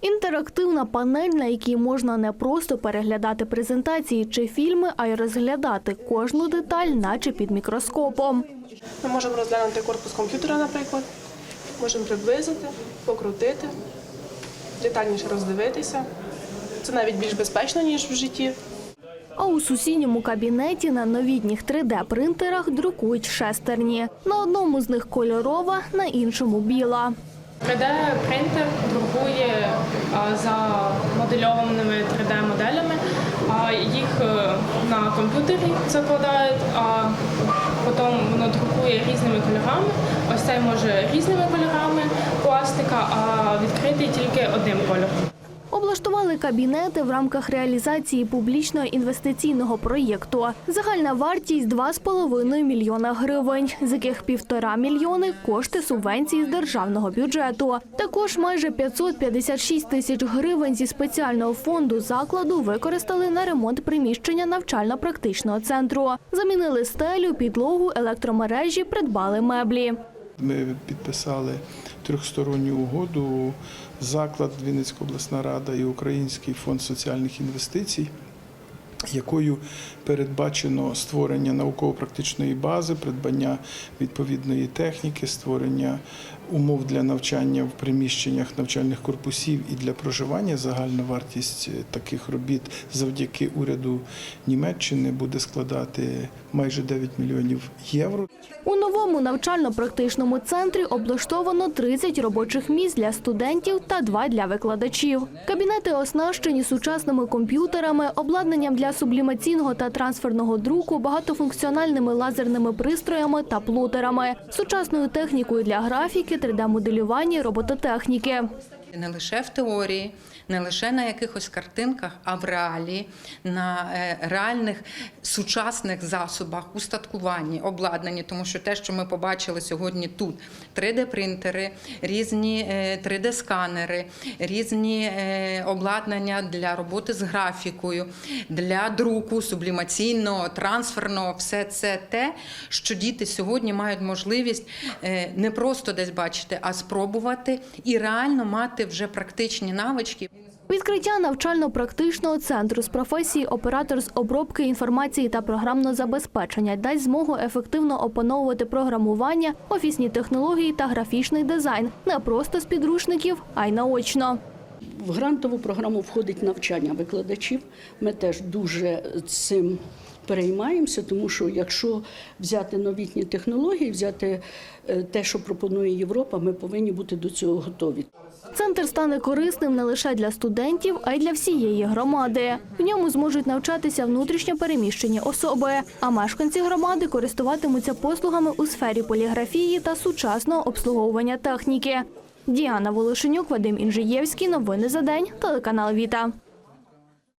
Інтерактивна панель, на якій можна не просто переглядати презентації чи фільми, а й розглядати кожну деталь, наче під мікроскопом. Ми можемо розглянути корпус комп'ютера, наприклад, можемо приблизити, покрутити, детальніше роздивитися. Це навіть більш безпечно, ніж в житті. А у сусідньому кабінеті на новітніх 3D-принтерах друкують шестерні. На одному з них кольорова, на іншому біла. 3D-принтер друкує за модельованими 3D-моделями, їх е, на комп'ютері закладають, а потім воно друкує різними кольорами. Ось цей може різними кольорами пластика, а відкритий тільки одним кольором. Облаштували кабінети в рамках реалізації публічного інвестиційного проєкту. Загальна вартість 2,5 мільйона гривень, з яких півтора мільйони кошти субвенції з державного бюджету. Також майже 556 тисяч гривень зі спеціального фонду закладу використали на ремонт приміщення навчально-практичного центру. Замінили стелю, підлогу, електромережі, придбали меблі. Ми підписали трьохсторонню угоду. Заклад Вінницька обласна рада і Український фонд соціальних інвестицій, якою передбачено створення науково-практичної бази, придбання відповідної техніки, створення умов для навчання в приміщеннях навчальних корпусів і для проживання. Загальна вартість е, таких робіт завдяки уряду Німеччини буде складати майже 9 мільйонів євро. У новому навчально-практичному центрі облаштовано 30 робочих місць для студентів та 2 для викладачів. Кабінети оснащені сучасними комп'ютерами, обладнанням для сублімаційного та трансферного друку, багатофункціональними лазерними пристроями та плотерами, сучасною технікою для графіки, 3D-моделювання, і робототехніки. Не лише в теорії, не лише на якихось картинках, а в реалії, на е, реальних сучасних засобах, устаткуванні, обладнанні, тому що те, що ми побачили сьогодні тут: 3D-принтери, різні 3D-сканери, різні е, обладнання для роботи з графікою, для друку, сублімаційного, трансферного, все це те, що діти сьогодні мають можливість е, не просто десь бачити, а спробувати і реально мати вже практичні навички. Відкриття навчально-практичного центру з професії оператор з обробки інформації та програмного забезпечення дасть змогу ефективно опановувати програмування, офісні технології та графічний дизайн не просто з підручників, а й наочно. В грантову програму входить навчання викладачів. Ми теж дуже цим переймаємося, тому що якщо взяти новітні технології, взяти е, те, що пропонує Європа, ми повинні бути до цього готові. Центр стане корисним не лише для студентів, а й для всієї громади. В ньому зможуть навчатися внутрішньо переміщені особи, а мешканці громади користуватимуться послугами у сфері поліграфії та сучасного обслуговування техніки. Діана Волошенюк, Вадим Інжиєвський. Новини за день. Телеканал Віта.